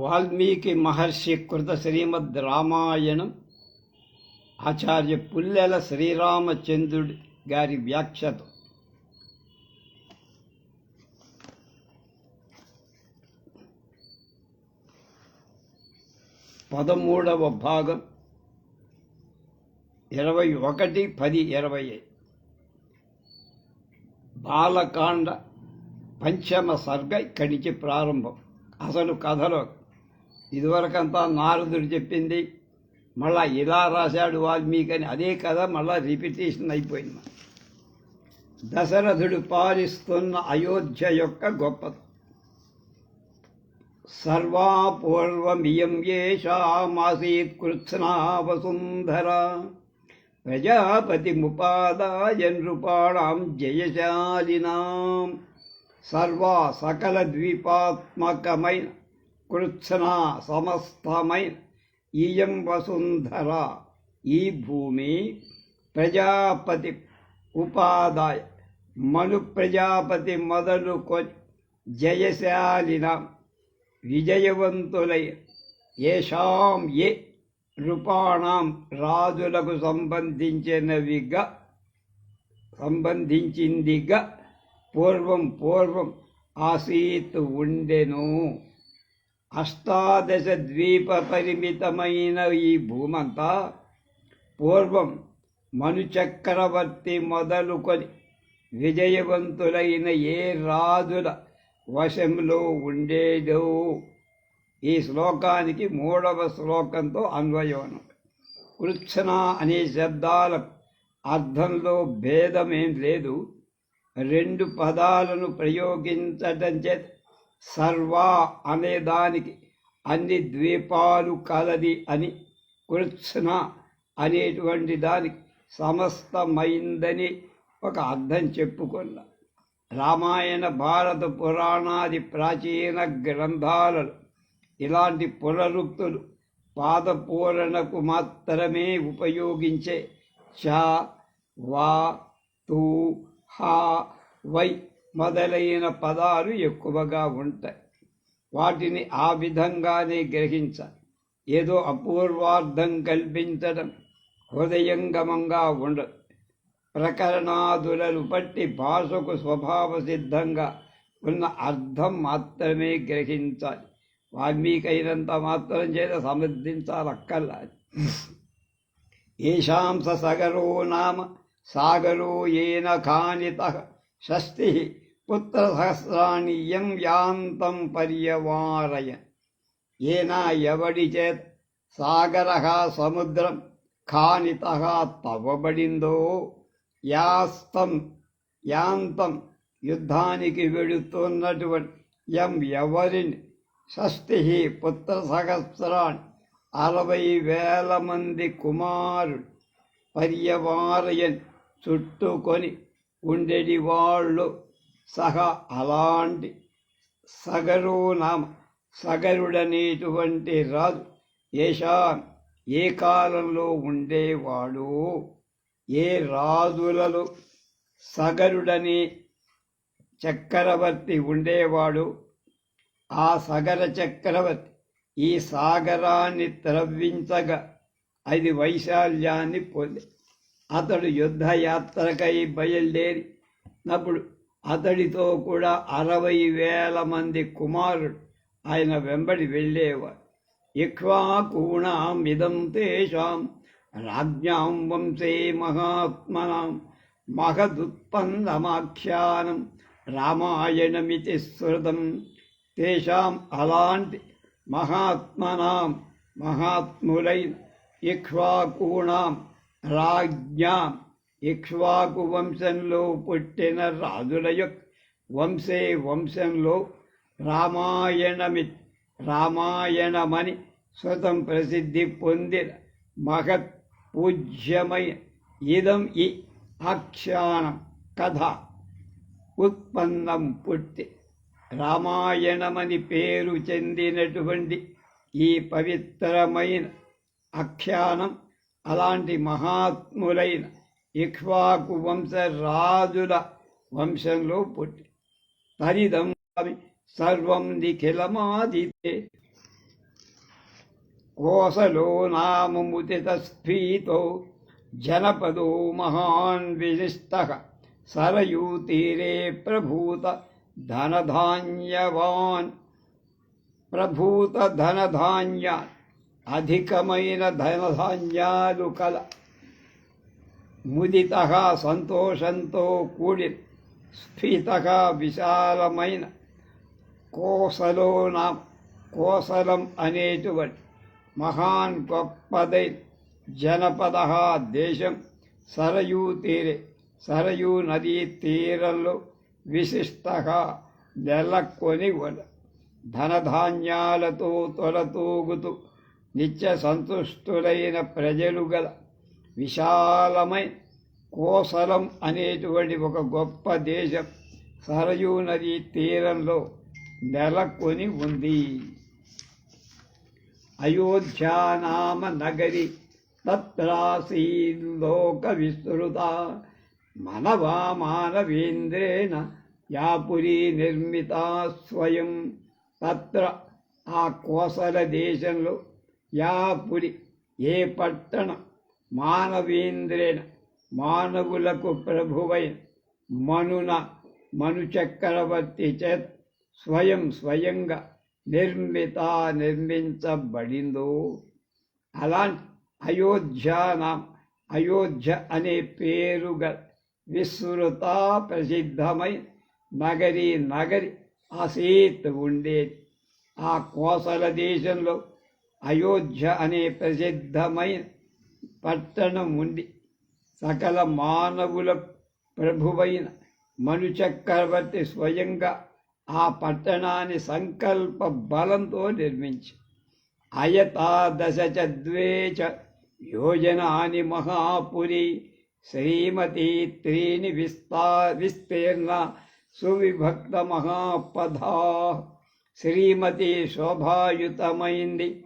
వాల్మీకి మహర్షి కృత శ్రీమద్ రామాయణం ఆచార్య పుల్లెల శ్రీరామచంద్రుడి గారి వ్యాఖ్యతో పదమూడవ భాగం ఇరవై ఒకటి పది ఇరవై బాలకాండ పంచమ సర్గ ఇక్కడి నుంచి ప్రారంభం అసలు కథలో ఇదివరకంతా నారదుడు చెప్పింది మళ్ళా ఇలా రాశాడు వాల్మీకి అని అదే కథ మళ్ళా రిపిటేషన్ అయిపోయింది దశరథుడు పాలిస్తున్న అయోధ్య యొక్క గొప్పత సర్వాపూర్వమియం ఏషామాసీత్ కృత్స్నా వసుంధర ప్రజాపతిముపాదాయ నృపాణం జయశాలినాం. సర్వా సకల ద్వీపాత్మకమైన కృత్స్నా సమస్తమై ఇయం వసుంధర ఈ భూమి ప్రజాపతి ఉపాదాయ మను ప్రజాపతి మొదలుకొని జయశాలిన విజయవంతులై ఏషాం ఏ నృపాణం రాజులకు సంబంధించినవిగా సంబంధించిందిగా పూర్వం పూర్వం ఆసీత్ ఉండెను అష్టాదశ ద్వీప పరిమితమైన ఈ భూమంతా పూర్వం మనుచక్రవర్తి మొదలుకొని విజయవంతులైన ఏ రాజుల వశంలో ఉండేదో ఈ శ్లోకానికి మూడవ శ్లోకంతో అన్వయం కృత్సన అనే శబ్దాల అర్థంలో భేదమేం లేదు. రెండు పదాలను ప్రయోగించటం చేత సర్వా అనేదానికి అన్ని ద్వీపాలు కలది అని కృత్స్న అనేటువంటి దానికి సమస్తమైందని ఒక అర్థం చెప్పుకున్నా. రామాయణ భారత పురాణాది ప్రాచీన గ్రంథాలలో ఇలాంటి పునరుక్తులు పాదపూరణకు మాత్రమే ఉపయోగించే చ వా తూ హా వై మొదలైన పదాలు ఎక్కువగా ఉంటాయి. వాటిని ఆ విధంగానే గ్రహించాలి. ఏదో అపూర్వార్థం కల్పించడం హృదయంగమంగా ఉండదు. ప్రకరణాదులను బట్టి భాషకు స్వభావ సిద్ధంగా ఉన్న అర్థం మాత్రమే గ్రహించాలి. వాల్మీకైనంత మాత్రం చేత సమర్థించాలక్కల్లా ఏషాం సగరో నామ సాగరో ఏన ఖానిత షష్ఠి పుత్రసహస్రాన్ని యం యాంతం పర్యవారయ. ఏనా ఎవడి చేత్? సాగర సముద్రం ఖానిత తవ్వబడిందో యాస్తం యాంతం యుద్ధానికి వెడుతున్నటువంటి ఎం ఎవరిని? షష్ఠి పుత్ర సహస్రాన్ని అరవై వేల మంది కుమారుడు పర్యవారయన్ చుట్టుకొని ఉండేటి వాళ్ళు సహా అలాంటి సగరు నామ సగరుడనేటువంటి రాజు ఏషా ఏ కాలంలో ఉండేవాడు? ఏ రాజులలో సగరుడని చక్రవర్తి ఉండేవాడు? ఆ సగర చక్రవర్తి ఈ సాగరాన్ని త్రవ్వించగా అది వైశాల్యాన్ని పొంది. అతడు యుద్ధయాత్రకై బయలుదేరినప్పుడు అతడితో కూడా అరవై వేల మంది కుమారుడు ఆయన వెంబడి వెళ్ళేవారు. ఇక్ష్వాకూణామిదం తేషాం రాజ్ఞాం వంశే మహాత్మనాం మహదుత్పన్నమాఖ్యానం రామాయణమితి స్మృతం. తేషాం అలాంటి మహాత్మనాం మహాత్ములైన ఇక్వాకూణాం రాజ్ఞాం ఇక్ష్వాకు వంశంలో పుట్టిన రాజుల యొక్క వంశే వంశంలో రామాయణమి రామాయణమని స్వతం ప్రసిద్ధి పొందిన మహత్ పూజ్యమైన ఇదం ఈ ఆఖ్యానం కథ. ఉత్పన్నం పుట్టి రామాయణమని పేరు చెందినటువంటి ఈ పవిత్రమైన ఆఖ్యానం అలాంటి మహాత్ములైన ఇక్వాకు వంశ రాజుల వంశంలో పుట్టి తరిదం సర్వం నిఖిలమాదితే. కోసలో నామముదితస్ఫీతో జనపదో మహాన్ విశిష్ట సరయూతీరే ప్రభూత ధనధాన్యవాన్. ప్రభూత ధనధాన్య అధికమైన ధనధాన్యాలు కల ముదిత సంతోషంతో కూడి స్ఫీత విశాలమైన కోసలో నా కోసలం అనేటువంటి మహాన్ గొప్పదై జనపద దేశం సరయూ తీరే సరయూ నదీ తీరంలో విశిష్ట నెలకొని ఉన్న ధనధాన్యాలతో తొలతూగుతూ నిత్య సంతుష్టులైన ప్రజలు గల విశాలమై కోసలం అనేటువంటి ఒక గొప్ప దేశం సరయూ నదీ తీరంలో నెలకొని ఉంది. అయోధ్యానామ నగరి తత్రాసీల్లోక విస్తృత మనవా మానవేంద్రేణ యాపురీ నిర్మిత స్వయం. తత్ర ఆ కోసల దేశంలో యాపురి ఏ పట్టణం మానవేంద్రేణ మానవులకు ప్రభువైన మనున మను చక్రవర్తి చేత స్వయం స్వయంగా నిర్మిత నిర్మించబడిందో. అలాంటి అయోధ్యానాం అయోధ్య అనే పేరుగా విస్తృత ప్రసిద్ధమై నగరి నగరి ఆసీత్ ఉండేది. ఆ కోసల దేశంలో అయోధ్య అనే ప్రసిద్ధమైన పట్టణం ఉంది సకల మానవుల ప్రభువైన మను చక్రవర్తి స్వయంగా ఆ పట్టణాన్ని సంకల్ప బలంతో నిర్మించి అయతాదశ చ ద్వే చ యోజనాని మహాపురి శ్రీమతి త్రీని విస్తా విస్తీర్ణ సువిభక్త మహాపధా శ్రీమతి శోభాయుతమైంది.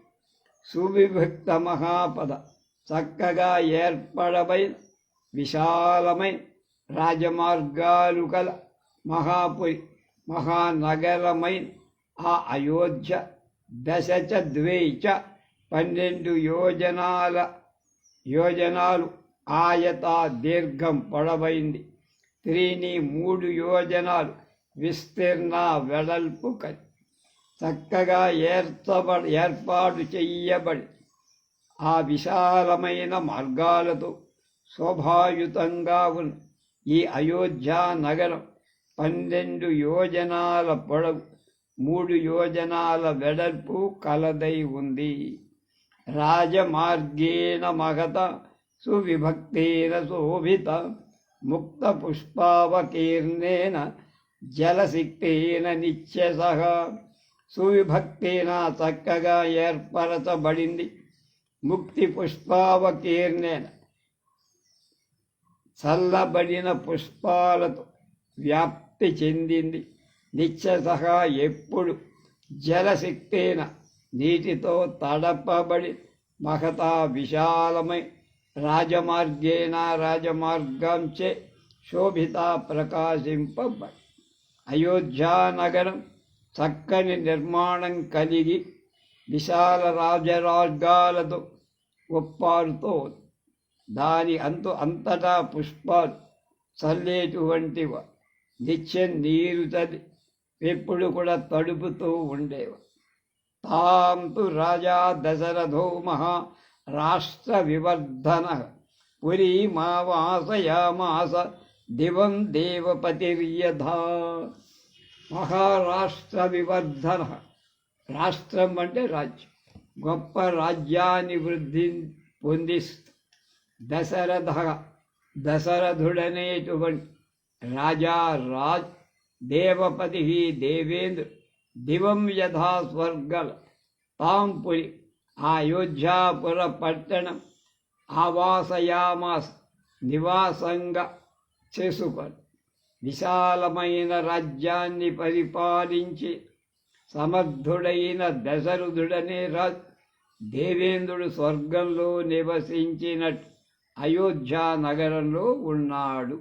సువిభక్త మహాపద చక్కగా ఏర్పడబైన విశాలమై రాజమార్గాలు కల మహాపురి మహానగరమై ఆ అయోధ్య దశచ ద్వేచ పన్నెండు యోజనాల యోజనాలు ఆయత దీర్ఘం పొడవైంది. త్రీని మూడు యోజనాలు విస్తీర్ణ వెడల్పు కలి చక్కగా ఏర్చబడి ఏర్పాటు చెయ్యబడి ఆ విశాలమైన మార్గాలతో శోభాయుతంగా ఉన్న ఈ అయోధ్యా నగరం పన్నెండు యోజనాల పొడవు మూడు యోజనాల వెడల్పు కలదై ఉంది. రాజమార్గేణ మగత సువిభక్తేన శోభిత ముక్త పుష్పావకీర్ణేన జలసిక్తేన నిత్యస సువిభక్తేన చక్కగా ఏర్పరచబడింది. ముక్తి పుష్పావకీర్ణేన చల్లబడిన పుష్పాలతో వ్యాప్తి చెందింది. నిత్యసహ ఎప్పుడు జలశక్తేన నీటితో తడపబడి మహతా విశాలమై రాజమార్గేణ రాజమార్గంచే శోభిత ప్రకాశింపబడి అయోధ్యానగరం చక్కని నిర్మాణం కలిగి విశాల రాజరాగాలతో ఒప్పారుతో దాని అంతు అంతటా పుష్పాలు చల్లేటువంటివ నిత్యం నీరు తది ఎప్పుడు కూడా తడుపుతూ ఉండేవా. తాం తు రాజా దశరథో మహా రాష్ట్ర వివర్ధన. పురీ మావాసయామాస దివం దేవపతిర్యథా మహారాష్ట్ర వివర్ధన. రాష్ట్రం అంటే రాజ్యం. గొప్ప రాజ్యాన్ని వృద్ధి పొంది దశరథ దశరథుడనేటువంటి రాజా రాజ్ దేవపతి దేవేంద్ర దివం యథా స్వర్గల తాంపురి అయోధ్యాపుర పట్టణం ఆవాసయామాస్ నివాసంగా చేసుకొని. విశాలమైన రాజ్యాన్ని పరిపాలించి సమర్థుడైన దశరథుడనే రా దేవేంద్రుడు స్వర్గంలో నివసించిన అయోధ్య నగరంలో ఉన్నాడు.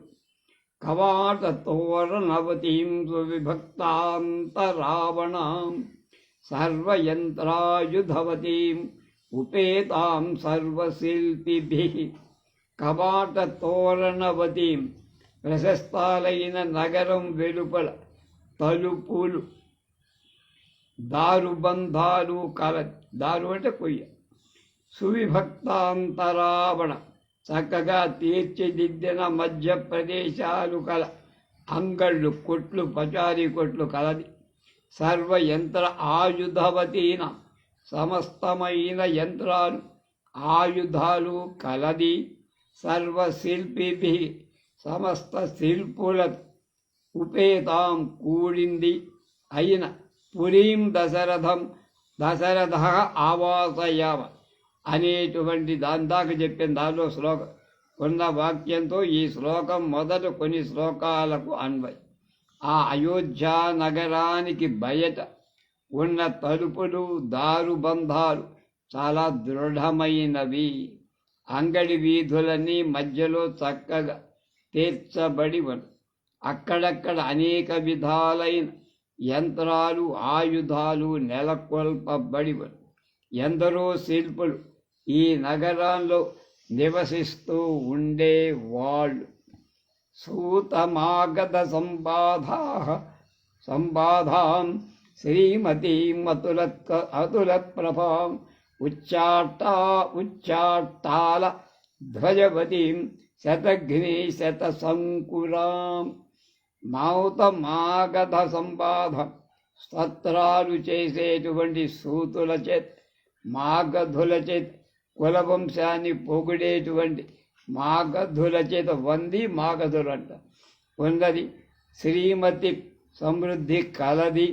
కవాట తోరణవతీం సువిభక్తాంత రావణాం సర్వయంత్రాయుధవతీం ఉపేతాం సర్వశిల్పిభిః కవాట తోరణవతీం ప్రశస్తాలైన నగరం వెలుపల తలుపులు దారుబంధాలు కల దారు అంటే కొయ్య. సువిభక్తాంతరావణ చక్కగా తీర్చిదిద్దిన మధ్య ప్రదేశాలు కల అంగళ్ళు కొట్లు పచారీ కొట్లు కలది. సర్వ యంత్ర ఆయుధవతీన సమస్తమైన యంత్రాలు ఆయుధాలు కలది. సర్వశిల్పిభి సమస్త శిల్పుల ఉపేతాం కూడింది అయిన పురీం దశరథం దశరథ ఆవాసయామ. అనేటువంటి దాని దాకా చెప్పిన దానిలో శ్లోకం ఉన్న వాక్యంతో ఈ శ్లోకం మొదట కొన్ని శ్లోకాలకు అన్వయం. ఆ అయోధ్య నగరానికి బయట ఉన్న తలుపులు దారుబంధాలు చాలా దృఢమైనవి. అంగడి వీధులన్నీ మధ్యలో చక్కగా తీర్చబడి ఉన్నాయి అక్కడక్కడ అనేక విధాలైన యంత్రాలు ఆయుధాలు నెలకొల్పబడి ఎందరో శిల్పులు ఈ నగరాల్లో నివసిస్తూ ఉండేవాళ్ళు. సూతమాగత సంబాధా సంబాధాం శ్రీమతీం అతులత్ ప్రభాం ఉచ్చాటా ఉచ్చాట్టాల ధ్వజవతీం శతఘ్ని శత మౌత మావుత మాగధ స్తత్రాలు చేసేటువంటి సూతుల చేత్ మాగధుల చేత్ కులవంశాన్ని పొగిడేటువంటి మాగధుల చేత వంది మాగధులు అంట ఉన్నది శ్రీమతి సమృద్ధి కలది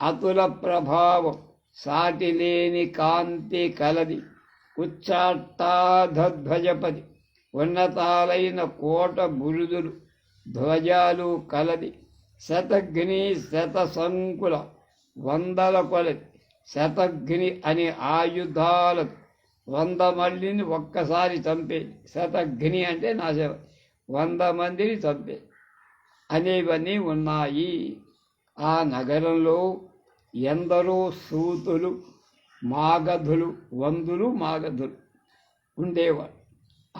అతుల ప్రభావం సాటి లేని కాంతి కలది ఉచ్చాట్టాధ్వజపది ఉన్నతాలైన కోట బురుదులు ధ్వజాలు కలది. శతగ్ని శత సంకుల వందల కొలది. శతగ్ని అనే ఆయుధాల వంద మళ్ళీని ఒక్కసారి చంపే. శతగ్ని అంటే నాశం వంద మందిని చంపే. అనేవన్నీ ఉన్నాయి. ఆ నగరంలో ఎందరో సూతులు మాగధులు వందులు మాగధులు ఉండేవాడు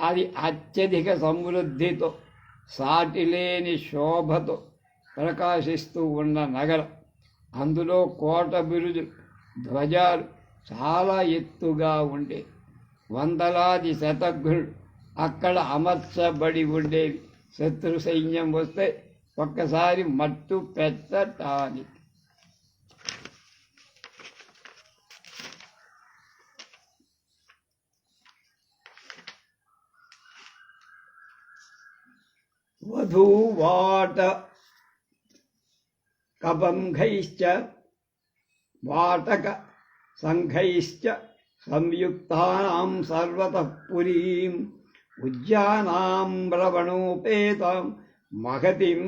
అది అత్యధిక సమృద్ధితో సాటిలేని శోభతో ప్రకాశిస్తూ ఉన్న నగరం. అందులో కోట బిరుజులు ధ్వజాలు చాలా ఎత్తుగా ఉండే. వందలాది శతఘ్నులు అక్కడ అమర్చబడి ఉండేవి. శత్రు సైన్యం వస్తే ఒక్కసారి మట్టు పెట్టటానికి. వధూవాట కబంఘైశ్చ వాటక సంఘైశ్చ సంయుక్తానాం సర్వతః పురీం ఉజ్జానాం ఉద్యానామ్రవణోపేతాం మహతిం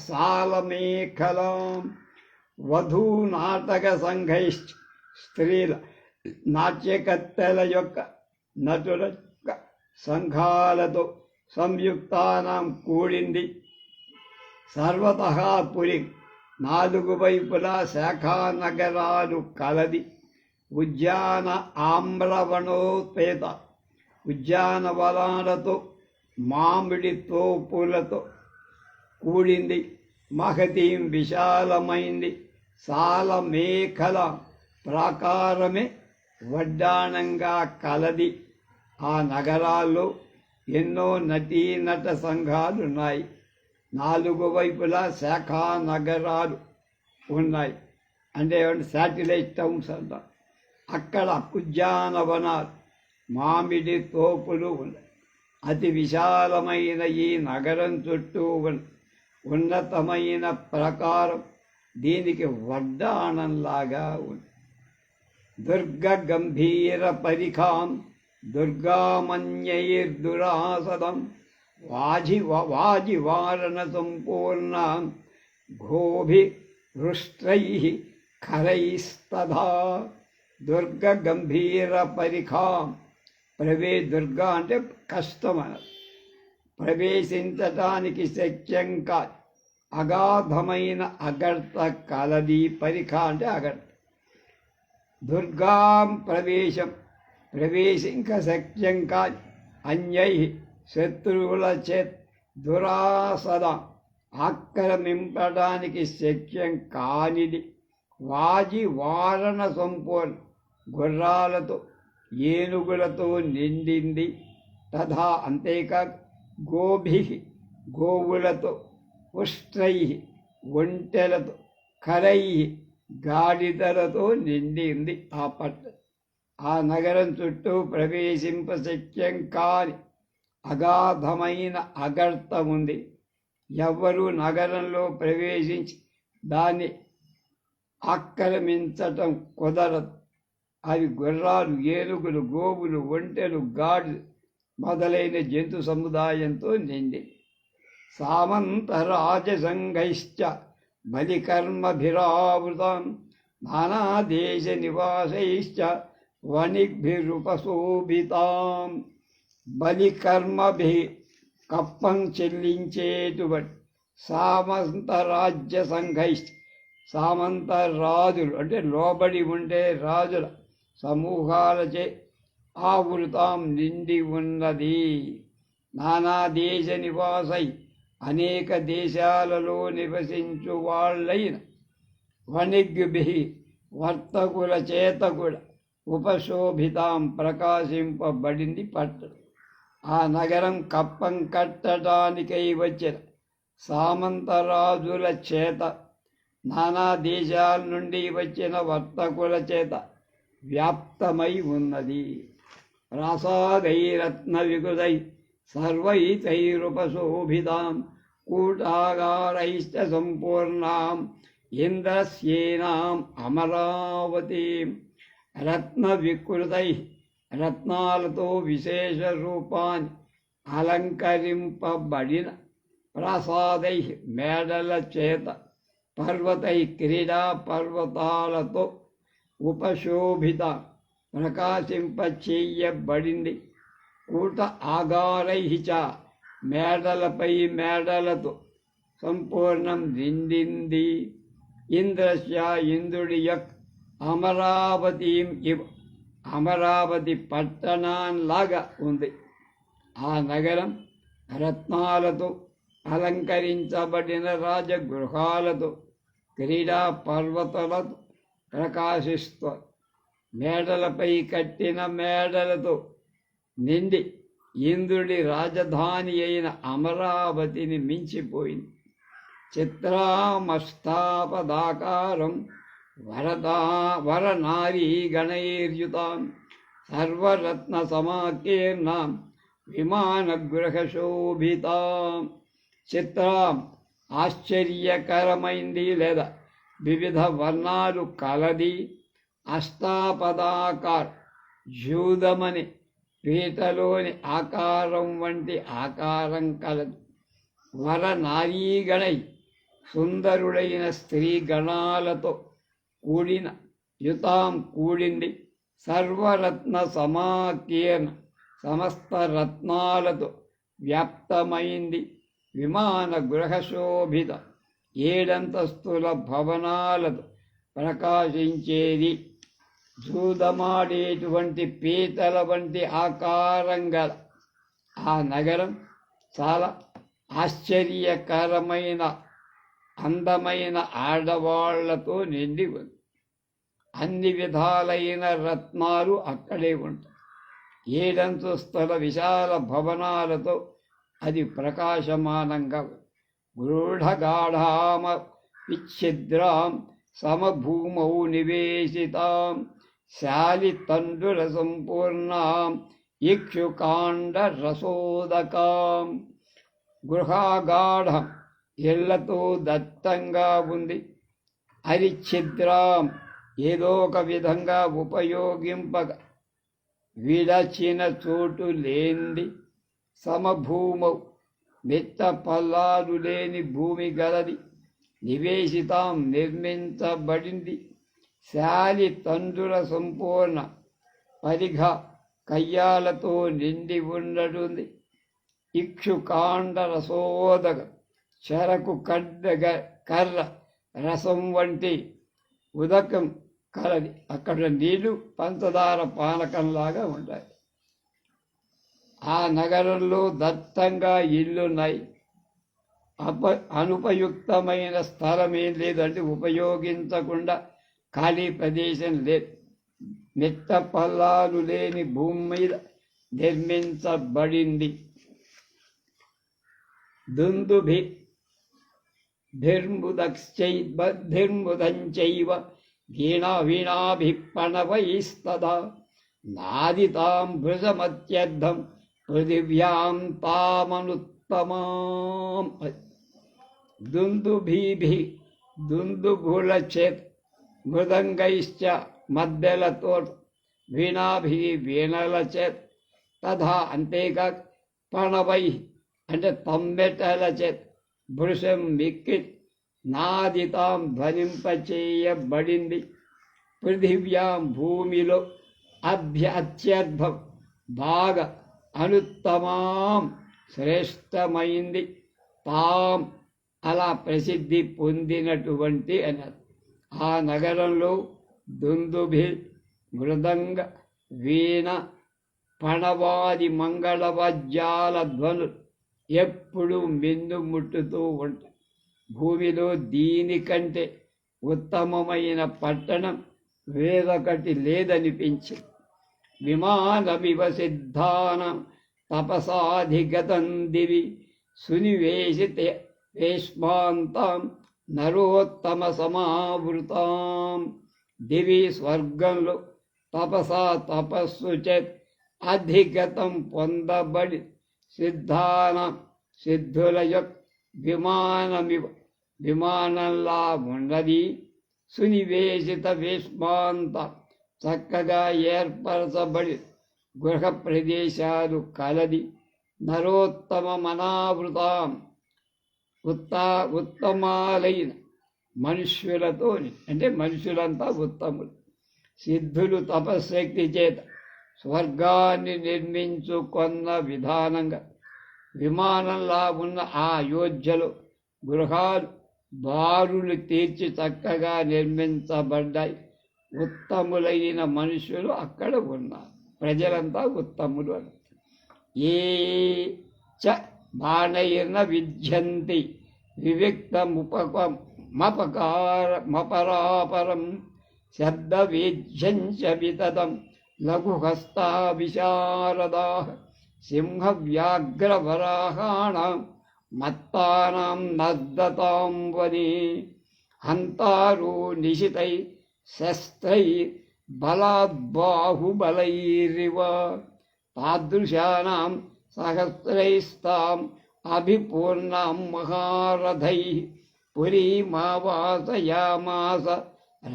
సాలమేఖలాం వధూనాటక సంఘైశ్చ స్త్రీల నాట్యకత్తెల యొక్క నటుల యొక్క సంఘాలతో సంయుక్తానం కూడింది సర్వత పురి నాలుగు వైపులా శాఖా నగరాలు కలది ఉద్యాన ఆమ్రవణోపేత ఉద్యానవనాలతో మామిడి తోపులతో కూడింది మహతీం విశాలమైంది సాల మేఖల ప్రాకారమే వడ్డాణంగా కలది ఆ నగరాల్లో ఎన్నో నటీ నట సంఘాలు ఉన్నాయి నాలుగు వైపులా శాఖా నగరాలు ఉన్నాయి. అంటే శాటిలైట్ టౌన్స్ అంట. అక్కడ ఉద్యానవనాలు మామిడి తోపులు ఉన్నాయి. అతి విశాలమైన ఈ నగరం చుట్టూ ఉన్న ఉన్నతమైన ప్రకారం దీనికి వడ్డాణంలాగా ఉంది. దుర్గ గంభీర పరిఖాం దుర్గామన్యైర్దురాసదం వాజి వాజివారణ సంపూర్ణ ఘోభిహృష్టై ఖరైస్తథా దుర్గ గంభీర పరిఖా ప్రవే దుర్గ అంటే కష్టం ప్రవేశించటానికి శక్యం కాదు అగాధమైన అగర్త కలది పరిఖ అంటే అగర్త. దుర్గాం ప్రవేశం ప్రవేశింక సఖ్యం కా అన్యై శత్రువుల చేత్ దురాసద ఆక్రమింపడానికి శక్యం కానిది. వాజి వారణ సంపూర్ణ గుర్రాలతో ఏనుగులతో నిండింది. తథా అంతేకాక గోభి గోవులతో ఉష్ట్రై ఒంటెలతో కరై గాడిదలతో నిండింది ఆ పట్ట ఆ నగరం చుట్టూ ప్రవేశింప శక్యం కాని అగాధమైన అగర్త ఉంది ఎవ్వరూ నగరంలో ప్రవేశించి దాన్ని ఆక్రమించటం కుదరదు. అవి గుర్రాలు ఏనుగులు గోవులు ఒంటెలు గాడులు మొదలైన జంతు సముదాయంతో నిండి. సామంత రాజసంఘైశ్చ బలికర్మభిరావృతం నానాదేశ నివాసైశ్చ వణిగ్భిరుపశోభితాం బలికర్మభి కప్పం చెల్లించేటువంటి సామంత రాజ్య సంఘైశ్చ సామంత రాజులు అంటే లోబడి ఉండే రాజుల సమూహాలచే ఆవృతాం నిండి ఉన్నది. నానా దేశ నివాసై అనేక దేశాలలో నివసించు వాళ్ళైన వణిగ్భి వర్తకుల చేత కూడా ఉపశోభితాం ప్రకాశింపబడింది పట్టణం ఆ నగరం కప్పం కట్టడానికై వచ్చిన సామంతరాజుల చేత నానా దేశాల నుండి వచ్చిన వర్తకుల చేత వ్యాప్తమై ఉన్నది. రసాదైరత్న విగుదై సర్వైతైరుపశోభితాం కూటాగారైశ్చ సంపూర్ణాం ఇంద్రస్యేనాం అమరావతీం రత్న వికృతై రత్నాలతో విశేష రూపాన్ని అలంకరింపబడిన ప్రసాదై మేడల చేత పర్వతై క్రీడా పర్వతాలతో ఉపశోభిత ప్రకాశింప చేయబడింది కూట ఆగారై చ మేడలపై మేడలతో సంపూర్ణం నిండింది ఇంద్రస్య ఇంద్రుడి యొక్క అమరావతి అమరావతి పట్టణంలాగా ఉంది. ఆ నగరం రత్నాలతో అలంకరించబడిన రాజగృహాలతో క్రీడా పర్వతాలతో ప్రకాశిస్తూ మేడలపై కట్టిన మేడలతో నిండి ఇంద్రుడి రాజధాని అయిన అమరావతిని మించిపోయింది. చిత్రామస్తాపదాకారం వరదా వరనారీ గణైర్యుతాం సర్వరత్న సమాకీర్ణాం విమానగృహశోభితాం. చిత్రాం ఆశ్చర్యకరమైంది లేదా? వివిధ వర్ణాలు కలది అష్టాపదాకార్ జూదమని పీటలోని ఆకారం వంటి ఆకారం కలదు. వర నారీగణై సుందరుడైన స్త్రీ గణాలతో కూడిన యుతాం కూడింది. సర్వరత్న సమాకీర్ణ సమస్త రత్నాలతో వ్యాప్తమైంది. విమాన గృహశోభిత ఏడంతస్తుల భవనాలతో ప్రకాశించేది. జూదమాడేటువంటి పీతల వంటి ఆకారం గల ఆ నగరం చాలా ఆశ్చర్యకరమైన అందమైన ఆడవాళ్ళతో నిండి ఉంది. అన్ని విధాలైన రత్నాలు అక్కడే ఉంటాయి. ఏడంతస్తుల విశాల భవనాలతో అది ప్రకాశమానంగా గూఢగాఢామ విచ్ఛిద్రాం సమభూమౌ నివేశితాం శాలితండుల సంపూర్ణాం ఇక్షుకాండ రసోదకాం గృహాగాఢం ఇళ్ళతో దత్తంగా ఉంది. అరిఛిద్రాం ఏదో ఒక విధంగా ఉపయోగింపక విడచిన చోటు లేంది. సమభూమౌ మెత్త పల్లాలు లేని భూమి గలది. నివేశితాం నిర్మించబడింది. శాలి తండ్రుల సంపూర్ణ పరిఘ కయ్యాలతో నిండి ఉండడుంది. ఇక్షుకాండ రసోదక చెరకు కడ్డ కర్ర రసం వంటి ఉదకం కలది. అక్కడ నీళ్ళు పంచదార పానకంలాగా ఉంటాయి. ఆ నగరంలో దత్తంగా ఇల్లున్నాయి. అప అనుపయుక్తమైన స్థలం ఏం లేదంటే ఉపయోగించకుండా ఖాళీ ప్రదేశం లేదు మెత్త పల్లాలు లేని భూమి మీద నిర్మించబడింది. దుందుభి भिर्मुदश्चैर्मुदञ्चैव गीणावीणाभिप्रणवैस्तदा तामनुत्तमाम्। दुन्दुभिः मृदङ्गैश्च वीणाभिः वीणलचेत्। तथा अन्तेक प्रणवैः अन्य तम्बेटलचेत्। భృశం మిక్కి నాదితాం ధ్వనింపచేయబడింది. పృథివ్యాం భూమిలో అభ్య అత్యర్థం బాగా అనుత్తమాం శ్రేష్టమైంది. తాం అలా ప్రసిద్ధి పొందినటువంటి అన్నారు ఆ నగరంలో దుందుభి మృదంగ వీణ పణవాది మంగళవాద్యాల ధ్వనులు ఎప్పుడు మిన్నుముట్టుతూ ఉంటాయి భూమిలో దీనికంటే ఉత్తమమైన పట్టణం వేరొకటి లేదనిపించింది. విమానమివ సిద్ధానం తపసాధిగతం దివి సునివేశితే వేష్మాంతం నరోత్తమ సమావృతాం. దివి స్వర్గంలో తపసా తపస్సు చేత్ అధిగతం పొందబడి సిద్ధాన సిద్ధుల యొక్క విమానమివ విమానంలా ఉన్నది సునివేశిత విష్మాంత చక్కగా ఏర్పరచబడి గృహ ప్రదేశాలు కలది. నరోత్తమ మనావృతాం ఉత్తా ఉత్తమాలైన మనుష్యులతోని అంటే మనుషులంతా ఉత్తములు. సిద్ధులు తపశక్తి చేత స్వర్గాన్ని నిర్మించుకొన్న విధానంగా విమానంలా ఉన్న ఆ అయోధ్యలో గృహాలు బారులు తీర్చి చక్కగా నిర్మించబడ్డాయి. ఉత్తములైన మనుషులు అక్కడ ఉన్నారు. ప్రజలంతా ఉత్తములు అని. ఏ చ బాణైన విద్యంతి వివిక్తముపక మపకార మపరాపరం శబ్దవేద్యం చ వితదం. లఘుహస్తా విశారదా సింహవ్యాఘ్రవరాహాణం మత్తానాం నర్దతాం వనే హంతారు నిశితై శస్త్రై బలాద్బాహుబలైరివ తాదృశానాం సహస్రైస్తాం అభిపూర్ణాం మహారథై పురీమావాసయామాస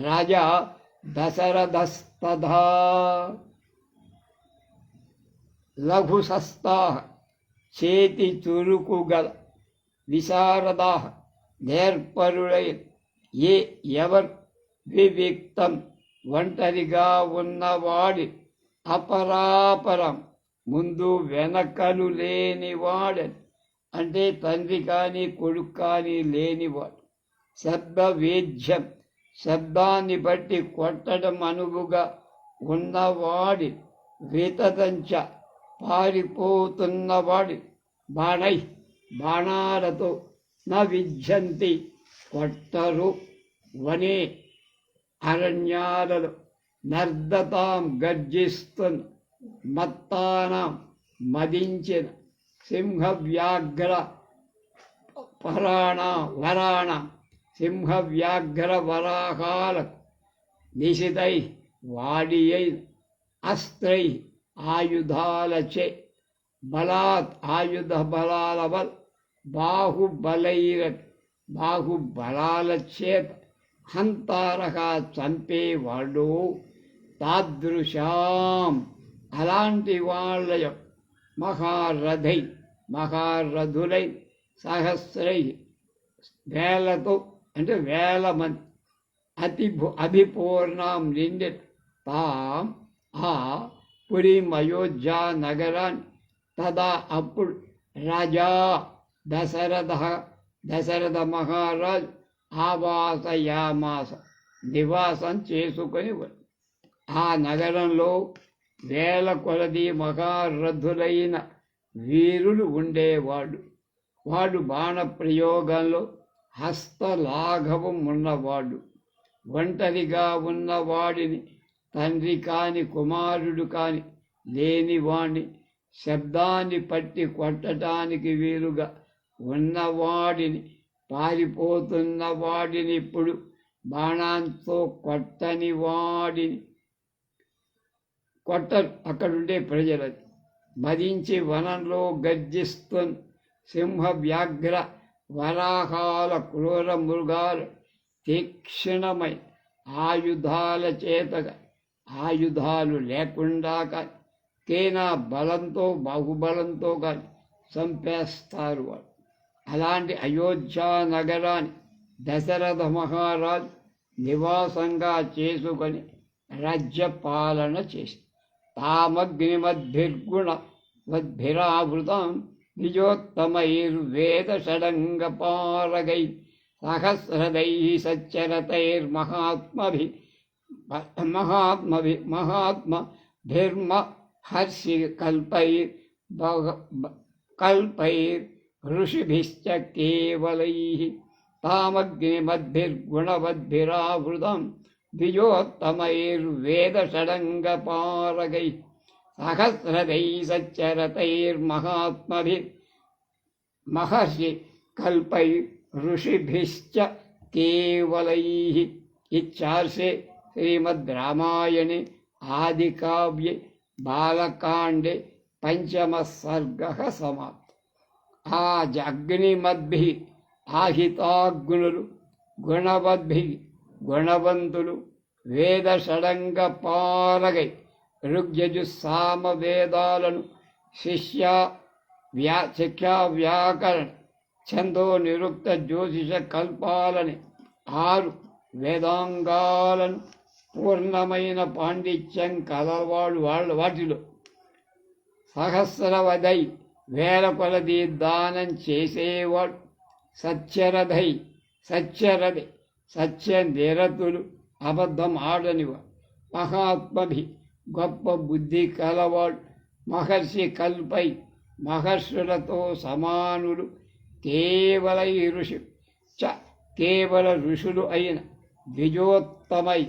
రాజా దశరథస్తథా లఘుసస్తా చేతి చురుకుగల విశారదా నేర్పరుడై ఏ ఎవర్ వివిక్తం ఒంటరిగా ఉన్నవాడి అపరాపరం ముందు వెనకలు లేనివాడని అంటే తండ్రి కానీ కొడుకు కానీ లేనివాడు. శబ్ద వేద్యం శబ్దాన్ని బట్టి కొట్టడం అనువుగా ఉన్నవాడి వితదంచ పారిపోతున్నవాడి బాణై బాణాలతో న విద్యంతి కొట్టరు వనే అరణ్యాలలో నర్దతాం గర్జిస్తున్న మత్తానం మదించిన సింహవ్యాఘ్ర పరాణ వరాణ సింహవ్యాఘ్రవరాహాల నిశితై వాడియై అస్త్రై ఆయుధాలచే బలాత్ ఆయుధ బలాల వల్ బాహుబలైర బాహుబలాల చేత హంతారగా చంపేవాడు తాదృశాం అలాంటి వాళ్ళ మహారథై మహారథులై సహస్రై వేలతో అంటే వేల మంది. అతి అభిపూర్ణం నింది తాం ఆ పురి అయోధ్య నగరాన్ని తదా అప్పుడు రాజా దశరథ దశరథ మహారాజు ఆవాసయామాస నివాసం చేసుకొని ఆ నగరంలో వేల కొలది మహారథులైన వీరులు ఉండేవాడు. వాడు బాణ ప్రయోగంలో హస్తలాఘవం ఉన్నవాడు ఒంటరిగా ఉన్నవాడిని తండ్రి కాని కుమారుడు కాని లేనివాణ్ణి శబ్దాన్ని పట్టి కొట్టడానికి వీలుగా ఉన్నవాడిని పారిపోతున్న వాడిని ఇప్పుడు బాణాంతో కొట్టని వాడిని. కొట్టరు అక్కడుండే ప్రజలది. మరించి వనంలో గర్జిస్తున్న సింహ వ్యాఘ్ర వరాహాల క్రూర మృగాలు తీక్షణమై ఆయుధాల చేతగా ఆయుధాలు లేకుండా కానీ కేనా బలంతో బాహుబలంతో కానీ చంపేస్తారు వాళ్ళు అలాంటి అయోధ్యా నగరాన్ని దశరథ మహారాజు నివాసంగా చేసుకొని రాజ్యపాలన చేసి తామగ్నిమద్భిర్గుణ మద్భిరావృతం निजोत्तमैर्वेदषडङ्गपारगैः सहस्रदैः सच्चरतैर्महात्मभि महात्मभि महात्मभिर्महर्षिकल्पैर् कल्पैर्ऋषिभिश्च केवलैः तामग्निमद्भिर्गुणवद्भिरावृतं द्विजोत्तमैर्वेदषडङ्गपारगैः सहस्रदैसच्चरतैर्महात्मभि महर्षि कल्पै ऋषिभिश्च केवलैः इच्छार्षे श्रीमद् रामायणे आदिकाव्ये बालकाण्डे पञ्चमः सर्गः समाप्तः आजग्निमद्भिः आहिताग्नुलु गुणवद्भिः गुणवन्तुलु वेदषडङ्गपारगै ఋగ్యజు సామవేదాలను శిష్య వ్యా శిక్షా వ్యాకరణ ఛందో నిరుక్త జ్యోతిష కల్పాలని ఆరు వేదాంగాలను పూర్ణమైన పాండిత్యం కలవాడు వాళ్ళ వాటిలో సహస్రవదై వేల కొలది దానం చేసేవాడు సత్యరథై సత్యరథి సత్య నిరతులు అబద్ధం ఆడనివాడు మహాత్మభి గొప్ప బుద్ధి కలవాడు. మహర్షి కల్పై మహర్షులతో సమానులు కేవల ఋషి చ కేవల ఋషులు అయిన ద్విజోత్తమై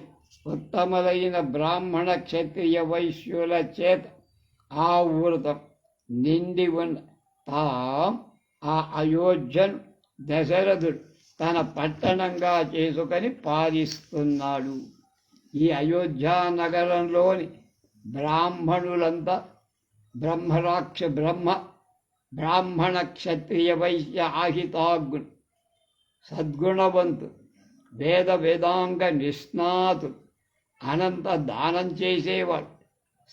ఉత్తములైన బ్రాహ్మణ క్షత్రియ వైశ్యుల చేత ఆవృతం నిండి ఉన్న తాం ఆ అయోధ్యను దశరథుడు తన పట్టణంగా చేసుకొని పాలిస్తున్నాడు. ఈ అయోధ్య నగరంలోని బ్రాహ్మణులంతా బ్రహ్మరాక్ష బ్రహ్మ బ్రాహ్మణ క్షత్రియ వైశ్య ఆహితాగ్ను సద్గుణవంతు వేద వేదాంగ నిష్ణాతు అనంత దానం చేసేవాడు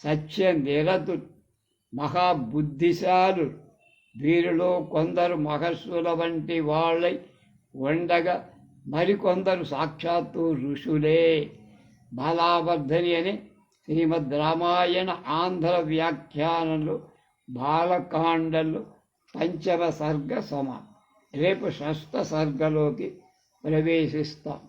సత్య నిరతు మహాబుద్ధిశాలు వీరిలో కొందరు మహర్షుల వంటి వాళ్ళై ఉండగా మరికొందరు సాక్షాత్తు ఋషులే బాలావర్ధని అని శ్రీమద్ రామాయణ ఆంధ్ర వ్యాఖ్యానలు బాలకాండలు పంచమ సర్గ సమ. రేపు షష్ట సర్గలోకి ప్రవేశిస్తాం.